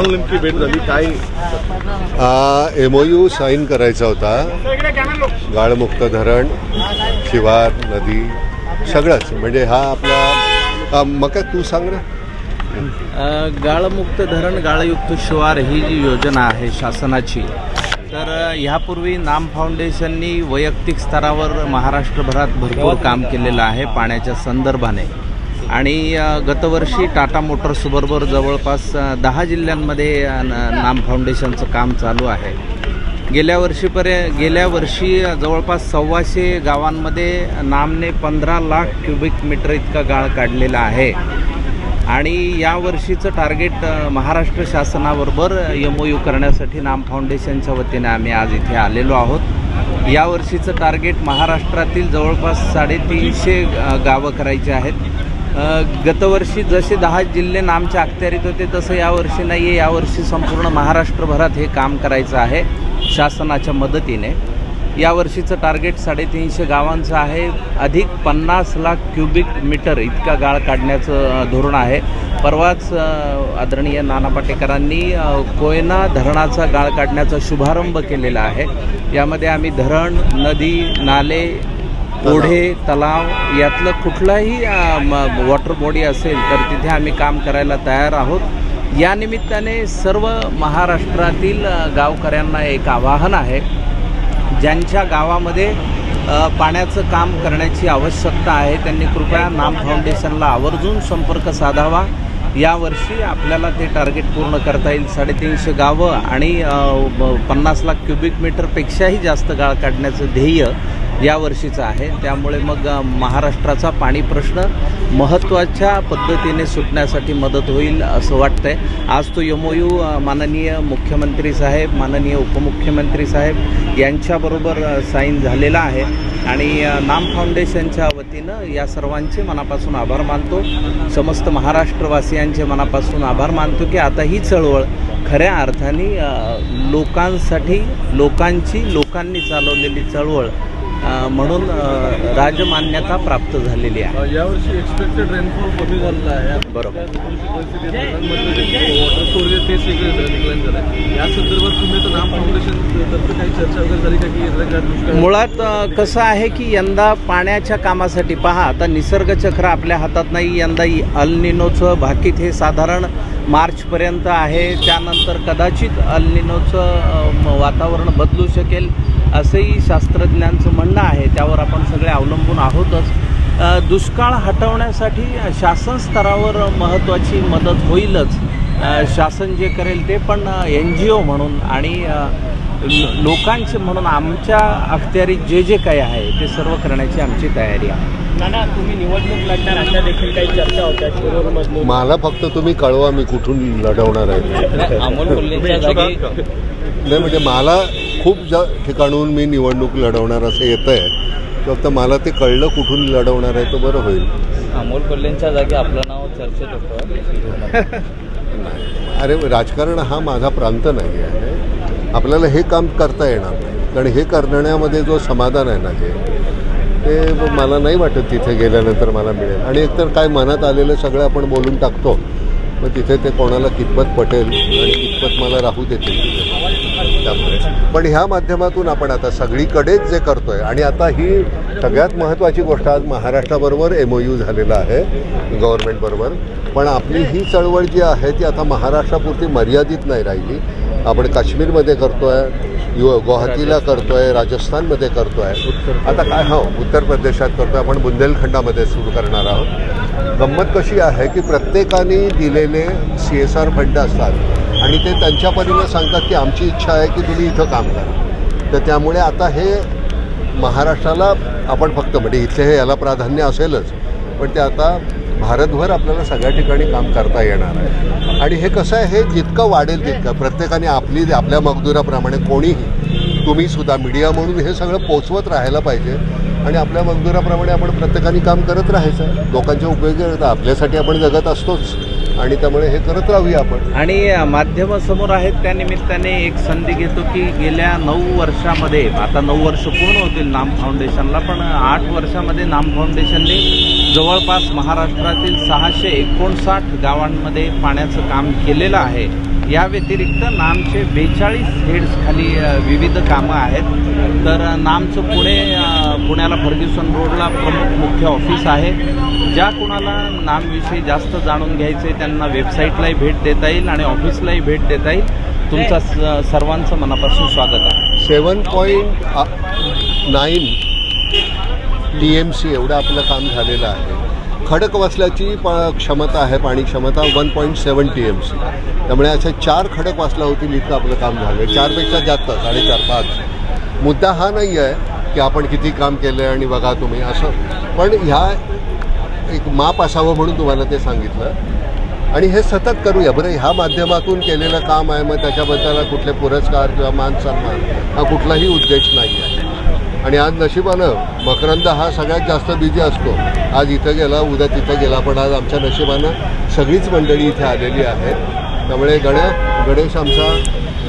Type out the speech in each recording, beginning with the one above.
कोणाला नेमकी भेट झाली काय? एम ओ यू साईन करायचा होता. गाळमुक्त धरण शिवार नदी सगळंच. म्हणजे हा आपला मग काय तू सांग ना. गाळमुक्त धरण गाळयुक्त शिवार ही जी योजना आहे शासनाची तर ह्यापूर्वी नाम फाउंडेशननी वैयक्तिक स्तरावर महाराष्ट्रभरात भरपूर काम केलेलं आहे पाण्याच्या संदर्भाने. आणि गतवर्षी टाटा मोटर्सबरोबर जवळपास दहा जिल्ह्यांमध्ये न- नाम फाउंडेशनचं काम चालू आहे. गेल्या वर्षीपर्यंत गेल्या वर्षी जवळपास सव्वाशे गावांमध्ये नामने पंधरा लाख क्युबिक मीटर इतका गाळ काढलेला आहे. आणि या वर्षीचं टार्गेट महाराष्ट्र शासनाबरोबर एम ओ यू करण्यासाठी नाम फाउंडेशनच्या वतीने आम्ही आज इथे आलेलो आहोत. या वर्षीचं टार्गेट महाराष्ट्रातील जवळपास साडेतीनशे गावं करायची आहेत. गतवर्षी जसे दहा जिल्हे नामच्या अखत्यारीत होते तसं यावर्षी नाही आहे यावर्षी संपूर्ण महाराष्ट्रभरात हे काम करायचं आहे शासनाच्या मदतीने. यावर्षीचं टार्गेट साडेतीनशे गावांचं आहे. अधिक पन्नास लाख क्युबिक मीटर इतका गाळ काढण्याचं धोरण आहे. परवाच आदरणीय नाना पाटेकरांनी कोयना धरणाचा गाळ काढण्याचा शुभारंभ केलेला आहे. यामध्ये आम्ही धरण नदी नाले ओढे तलाव यातलं कुठलाही म- वॉटर बॉडी असेल तर तिथे आम्ही काम करायला तयार आहोत. या निमित्ताने सर्व महाराष्ट्रातील गावकऱ्यांना एक आवाहन आहे. ज्यांच्या गावामध्ये पाण्याचं काम करण्याची आवश्यकता आहे त्यांनी कृपया नाम फाउंडेशनला आवर्जून संपर्क साधावा. यावर्षी आपल्याला ते टार्गेट पूर्ण करता येईल. साडेतीनशे गावं आणि पन्नास लाख क्युबिक मीटरपेक्षाही जास्त गाळ काढण्याचं ध्येय यावर्षीचं आहे. त्यामुळे मग महाराष्ट्राचा पाणी प्रश्न महत्त्वाच्या पद्धतीने सुटण्यासाठी मदत होईल असं वाटतंय. आज तो यमोयू माननीय मुख्यमंत्री साहेब माननीय उपमुख्यमंत्री साहेब यांच्याबरोबर साईन झालेला आहे. आणि नाम फाउंडेशनच्या वतीनं या सर्वांचे मनापासून आभार मानतो. समस्त महाराष्ट्रवासियांचे मनापासून आभार मानतो की आता ही चळवळ खऱ्या अर्थाने लोकांसाठी लोकांची लोकांनी चालवलेली चळवळ म्हणून राजमान्यता प्राप्त झालेली आहे. यावर्षी एक्सपेक्टेड रेनफॉल कमी झालेला आहे. बरोबर. वॉटर स्टोरेज डिक्लाईन झालं या संदर्भात तुम्ही तर नाम फाउंडेशन काही चर्चा वगैरे झाली का की मुळात कसं आहे की यंदा पाण्याच्या कामासाठी पहा आता निसर्गचक्र आपल्या हातात नाही. यंदा अल्निनोचं भाकीत हे साधारण मार्चपर्यंत आहे. त्यानंतर कदाचित अल्निनोचं वातावरण बदलू शकेल. असंही शास्त्रज्ञांचं म्हणणं आहे त्यावर आपण सगळे अवलंबून आहोतच. दुष्काळ हटवण्यासाठी शासन स्तरावर महत्त्वाची मदत होईलच. शासन जे करेल ते पण एन जी ओ म्हणून आणि लोकांचे म्हणून आमच्या अखत्यारीत जे जे काही आहे ते सर्व करण्याची आमची तयारी आहे. नाना तुम्ही निवडणूक लढणार अशा देखील काही चर्चा होत्या मला फक्त तुम्ही कळवा मी कुठून लढवणार आहे? नाही म्हणजे मला खूप जा ठिकाणून मी निवडणूक लढवणार असं येतं आहे फक्त मला ते कळलं कुठून लढवणार आहे तर बरं होईल. अमोल कोल्हेंच्या जागी आपलं नाव चर्चेत होतं. अरे राजकारण हा माझा प्रांत नाही आहे. आपल्याला हे काम करता येणार नाही. कारण हे करण्यामध्ये जो समाधान आहे ना जे ते मला नाही वाटत तिथे गेल्यानंतर मला मिळेल. आणि एकतर काय मनात आलेलं सगळं आपण बोलून टाकतो मग तिथे ते कोणाला कितपत पटेल आणि कितपत मला राहू देतील त्यामुळे. पण ह्या माध्यमातून आपण आता सगळीकडेच जे करतोय आणि आता ही सगळ्यात महत्त्वाची गोष्ट आज महाराष्ट्राबरोबर एम ओ यू झालेला आहे गव्हर्नमेंटबरोबर पण आपली ही चळवळ जी आहे ती आता महाराष्ट्रापुरती मर्यादित नाही राहिली. आपण काश्मीरमध्ये करतोय यु गुवाहाटीला करतोय राजस्थानमध्ये करतोय. आता काय हो उत्तर प्रदेशात करतोय आपण बुंदेलखंडामध्ये सुरू करणार आहोत. गंमत कशी आहे की प्रत्येकाने दिलेले सी एस आर फंड असतात आणि ते त्यांच्या परीने सांगतात की आमची इच्छा आहे की तुम्ही इथं काम करा. तर त्यामुळे आता हे महाराष्ट्राला आपण फक्त म्हणजे इथले हे याला प्राधान्य असेलच पण ते आता भारतभर आपल्याला सगळ्या ठिकाणी काम करता येणार आहे. आणि हे कसं आहे हे जितकं वाढेल तितकं प्रत्येकाने आपली आपल्या मजदुराप्रमाणे कोणीही तुम्ही सुद्धा मीडिया म्हणून हे सगळं पोचवत राहायला पाहिजे. आणि आपल्या मजदुराप्रमाणे आपण प्रत्येकाने काम करत राहायचं. लोकांच्या उपयोगी आपल्यासाठी आपण जगत असतोच. आणि त्यामुळे हे करत राहूया आपण. आणि माध्यम समोर आहेत त्या निमित्ताने एक संधी घेतो की गेल्या नऊ वर्षामध्ये आता नऊ वर्ष पूर्ण होतील नाम फाउंडेशनला पण आठ वर्षामध्ये नाम फाउंडेशनने जवळपास महाराष्ट्रातील सहाशे एकोणसाठ गावांमध्ये पाण्याचं काम केलेलं आहे. या व्यतिरिक्त नामचे बेचाळीस हेड्स खाली विविध कामं आहेत. तर नामचं पुणे पुण्याला फर्ग्युसन रोडला प्रमुख मुख्य ऑफिस आहे. ज्या कुणाला नामविषयी जास्त जाणून घ्यायचं आहे त्यांना वेबसाईटलाही भेट देता येईल आणि ऑफिसलाही भेट देता येईल. तुमचा स- सर्वांचं मनापासून स्वागत आहे. Seven point nine T M C एवढं आपलं काम झालेलं आहे. खडकवासल्याची प क्षमता आहे पाणी क्षमता one point seven T M C त्यामुळे अशा चार खडक वाचला होतील इतकं आपलं काम झालं. चारपेक्षा जास्त साडेचार पाच. मुद्दा हा नाही आहे की आपण किती काम केलं आहे आणि बघा तुम्ही असं. पण ह्या एक माप असावं म्हणून तुम्हाला ते सांगितलं. आणि हे सतत करूया. बरं ह्या माध्यमातून केलेलं काम आहे मग त्याच्याबद्दल कुठले पुरस्कार किंवा मान सन्मान हा कुठलाही उद्देश नाही आहे. आणि आज नशिबानं मकरंद हा सगळ्यात जास्त बिझी असतो. आज इथं गेला उद्या तिथं गेला पण आज आमच्या नशिबानं सगळीच मंडळी इथे आलेली आहेत. त्यामुळे गणे गणेश आमचा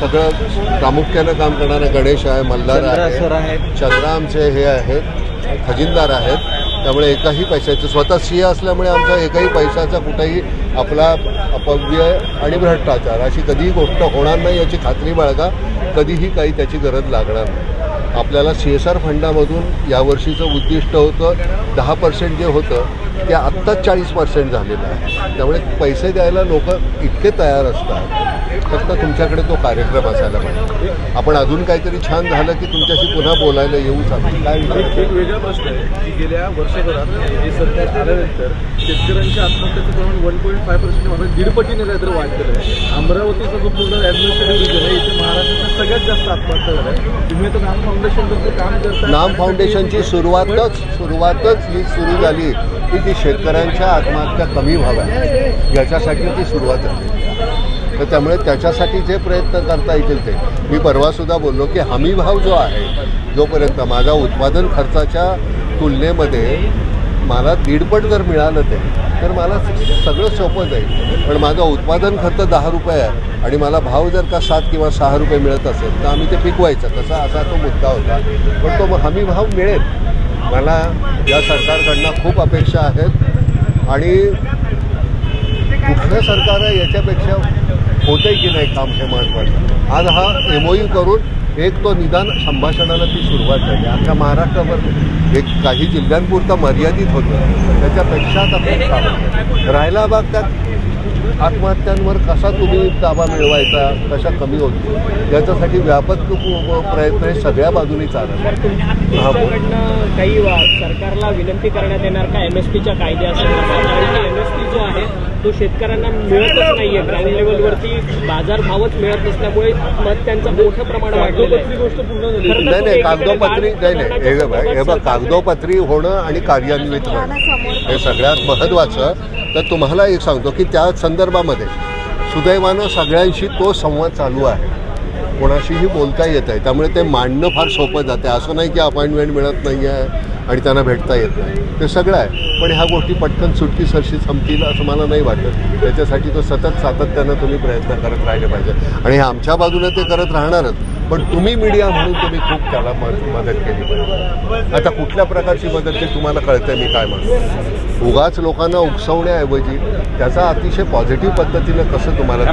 सगळं प्रामुख्यानं काम करणारा गणेश आहे मल्हार आहे चंद्रा आमचे हे आहेत खजिनदार आहेत. त्यामुळे एकाही पैशाचं स्वतः सिंह असल्यामुळे आमचा एकही पैशाचा कुठेही आपला अपव्यय आणि भ्रष्टाचार अशी कधीही गोष्ट होणार नाही याची खात्री बाळगा. कधीही काही त्याची गरज लागणार नाही. आपल्याला सी एस आर फंडामधून यावर्षीचं उद्दिष्ट होतं दहा पर्सेंट जे होतं ते आत्ताच चाळीस पर्सेंट झालेलं आहे. त्यामुळे पैसे द्यायला लोक इतके तयार असतात. फक्त तुमच्याकडे तो कार्यक्रम असायला पाहिजे. आपण अजून काहीतरी छान झालं की तुमच्याशी पुन्हा बोलायला येऊच काय एक वेगळा प्रश्न आहे की गेल्या वर्षभरात हे सरकार आल्यानंतर शेतकऱ्यांच्या आत्महत्येचं प्रमाण वन पॉईंट फाय पर्सेंट म्हणजे दीडपटीने काहीतरी वाढलेलं आहे. अमरावतीचा जो पूर्ण ॲडमिनिस्ट्रेटिव्ह रिजन आहे इथे महाराष्ट्राच्या सगळ्यात जास्त आत्महत्या झाल्या. तुम्ही आता नाम फाउंडेशनचं काम करता नाम फाउंडेशनची सुरुवातच सुरुवातच ही सुरू झाली की ती शेतकऱ्यांच्या आत्महत्या कमी व्हाव्या याच्यासाठी ती सुरुवात झाली. तर त्यामुळे त्याच्यासाठी जे प्रयत्न करता येतील ते. मी परवासुद्धा बोललो की हमीभाव जो आहे जोपर्यंत माझा उत्पादन खर्चाच्या तुलनेमध्ये मला दीडपट जर मिळालं ते तर मला सगळं सोपं जाईल. पण माझा उत्पादन खर्च दहा रुपये आहे आणि मला भाव जर का सात किंवा सहा रुपये मिळत असेल तर आम्ही ते पिकवायचं. कसा असा तो मुद्दा होता. पण तो हमी भाव मिळेल. मला या सरकारकडनं खूप अपेक्षा आहेत. आणि कुठलं सरकार आहे याच्यापेक्षा होतंय की नाही काम हे महत्त्वाचं आज हा एम ओ यू करून एक तो निदान संभाषणाला ती सुरुवात झाली. अख्ख्या महाराष्ट्राभर एक काही जिल्ह्यांपुरतं मर्यादित होतं. त्याच्यापेक्षा आपण काम राहिला भाग त्यात आत्महत्यांवर कसा तुम्ही ताबा मिळवायचा कशा कमी होतील याच्यासाठी व्यापक प्रयत्न हे सगळ्या बाजूनी चालत काही वा- सरकारला विनंती करण्यात येणार का? एम एस पीच्या आहे तो शेतकऱ्यांना मिळतच नाहीये. ग्राउंड लेवलवरती बाजारभावच मिळत नसल्यामुळे आत्महत्यांचं मोठं प्रमाण वाढलेलं आहे. गोष्ट पूर्ण झाली. खरं तर नाही नाही तो कागदोपत्री नाही नाही हे बघ हे बघ कागदोपत्री होणं आणि कार्यान्वित होणं हे सगळ्यात महत्त्वाचं तर तुम्हाला एक सांगतो की त्या संदर्भामध्ये सुदैवानं सगळ्यांशी तो संवाद चालू आहे. कोणाशीही बोलता येत आहे त्यामुळे ते मांडणं फार सोपं जाते. असं नाही की अपॉइंटमेंट मिळत नाही आहे आणि त्यांना भेटता येत नाही. ते सगळं आहे. पण ह्या गोष्टी पटकन सुटकी सरशी संपतील असं मला नाही वाटत. त्याच्यासाठी तो सतत सातत्यानं तुम्ही प्रयत्न करत राहिले पाहिजे. आणि हे आमच्या बाजूने ते करत राहणारच. पण तुम्ही मीडिया म्हणून तुम्ही खूप त्याला मद मदत केली पाहिजे. आता कुठल्या प्रकारची मदत ते तुम्हाला कळतंय मी काय म्हणतो? उगाच लोकांना उकसवण्याऐवजी त्याचा अतिशय पॉझिटिव्ह पद्धतीनं कसं तुम्हाला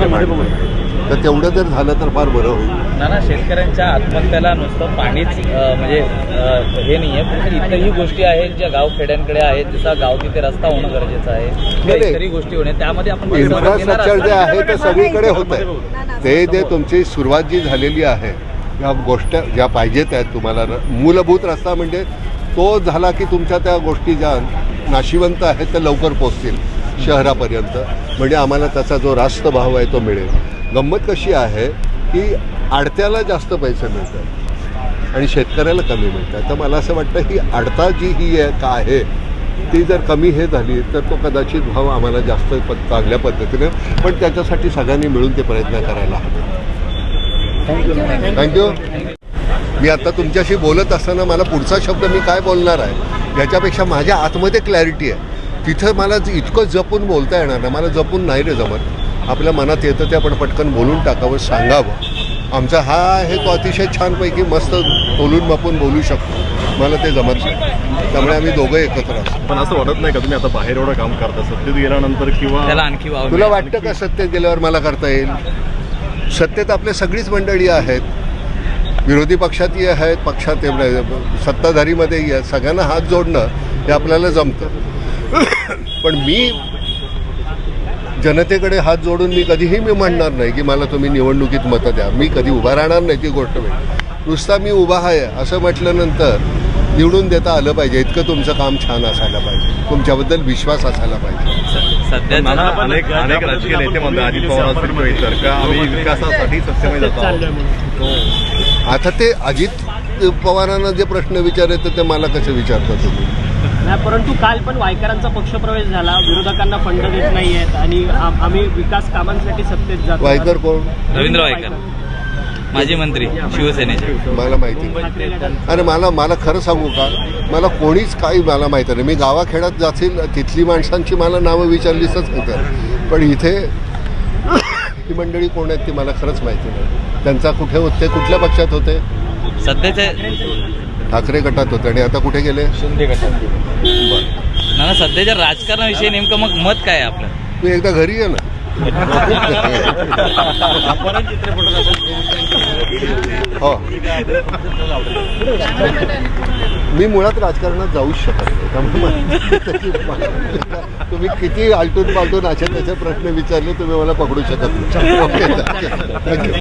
तर तेवढं जर झालं तर फार बरं होईल. नाना शेतकऱ्यांच्या आत्महत्याला नुसतं पाणीच अं, म्हणजे अं, हे नाही आहे पण इतरही गोष्टी आहेत ज्या गाव खेड्यांकडे आहेत जसा गाव तिथे रस्ता होणं गरजेचं आहे. इतरही गोष्टी होणे त्यामध्ये आपण सहभाग घेणार इन्फ्रास्ट्रक्चर जे आहात? आहे ते सगळीकडे होत आहे ते जे तुमची सुरुवात जी झालेली आहे या गोष्ट ज्या पाहिजेत आहेत तुम्हाला र- मूलभूत रस्ता म्हणजे तो झाला की तुमच्या त्या गोष्टी ज्या नाशिवंत आहेत त्या लवकर पोचतील शहरापर्यंत. म्हणजे आम्हाला त्याचा जो रास्त भाव आहे तो मिळेल. गंमत कशी आहे की आडत्याला जास्त पैसे मिळतात आणि शेतकऱ्याला कमी मिळतात. तर मला असं वाटतं की आडता जी ही आहे का आहे ती जर कमी हे झाली तर तो कदाचित भाव आम्हाला जास्त प चांगल्या पद्धतीने पण त्याच्यासाठी सगळ्यांनी मिळून ते प्रयत्न करायला हवे. थँक्यू मी आता तुमच्याशी बोलत असताना मला पुढचा शब्द मी काय बोलणार आहे याच्यापेक्षा माझ्या आतमध्ये क्लॅरिटी आहे. तिथं मला इतकं जपून बोलता येणार नाही मला जपून नाही रे जमत. आपल्या मनात येतं ते आपण पटकन बोलून टाकावं सांगावं. आमचा हा आहे तो अतिशय छानपैकी मस्त तोलून मापून बोलू शकतो. मला ते जमत नाही. त्यामुळे आम्ही दोघं एकत्र असतो. पण असं वाटत नाही का तुम्ही आता बाहेर एवढं काम करता? सत्तेत गेल्यानंतर किंवा त्याला आणखी तुला. वाटतं का सत्तेत गेल्यावर मला करता येईल? सत्तेत आपले सगळीच मंडळी आहेत. विरोधी पक्षातही आहेत पक्षात सत्ताधारीमध्येही आहेत सगळ्यांना हात जोडणं हे आपल्याला जमतं. पण मी जनतेकडे हात जोडून मी कधीही मी म्हणणार नाही की मला तुम्ही निवडणुकीत मतं द्या. मी कधी उभा राहणार नाही ती गोष्ट वेगळी. नुसता मी उभा आहे असं म्हटल्यानंतर निवडून देता आलं पाहिजे. इतकं तुमचं काम छान असायला पाहिजे. तुमच्याबद्दल विश्वास असायला पाहिजे. सध्याचं मला अनेक अनेक राजकीय नेते म्हणतात अजित पवार असतील किंवा इतर का आम्ही विकासासाठी सत्तेमध्ये जातो आहोत. आता ते अजित पवारांना जे प्रश्न विचारायचे ते मला कसे विचारता तुम्ही? नाही, परंतु काल पण वायकरांचा पक्षप्रवेश झाला. विरोधकांना फंड देत नाही आहेत आणि आम- आम्ही विकास कामांसाठी सत्तेत जातो. वायकर कोण? रवींद्र वायकर. माजी मंत्री शिवसेनेचे. मला माहिती नाही. ठाकरे गटात अरे मला मला खरं सांगू का? मला कोणीच काही मला माहिती नाही. मी गावाखेड्यात जातील तिथली माणसांची मला नावं विचारलीच सांगतात पण इथे ही मंडळी कोण आहेत ती मला खरंच माहिती नाही. त्यांचा कुठे होते कुठल्या पक्षात होते? सध्याचे ठाकरे गटात होते आणि आता कुठे गेले? ना सध्याच्या राजकारणाविषयी नेमकं मग मत काय आहे आपलं? मी एकदा घरी ये ना. हो. मी मुळात राजकारणात जाऊच शकत नाही त्यामुळे मला- तुम्ही किती आलटून पालटून असे त्याचे प्रश्न विचारले तुम्ही मला पकडू शकत नाही.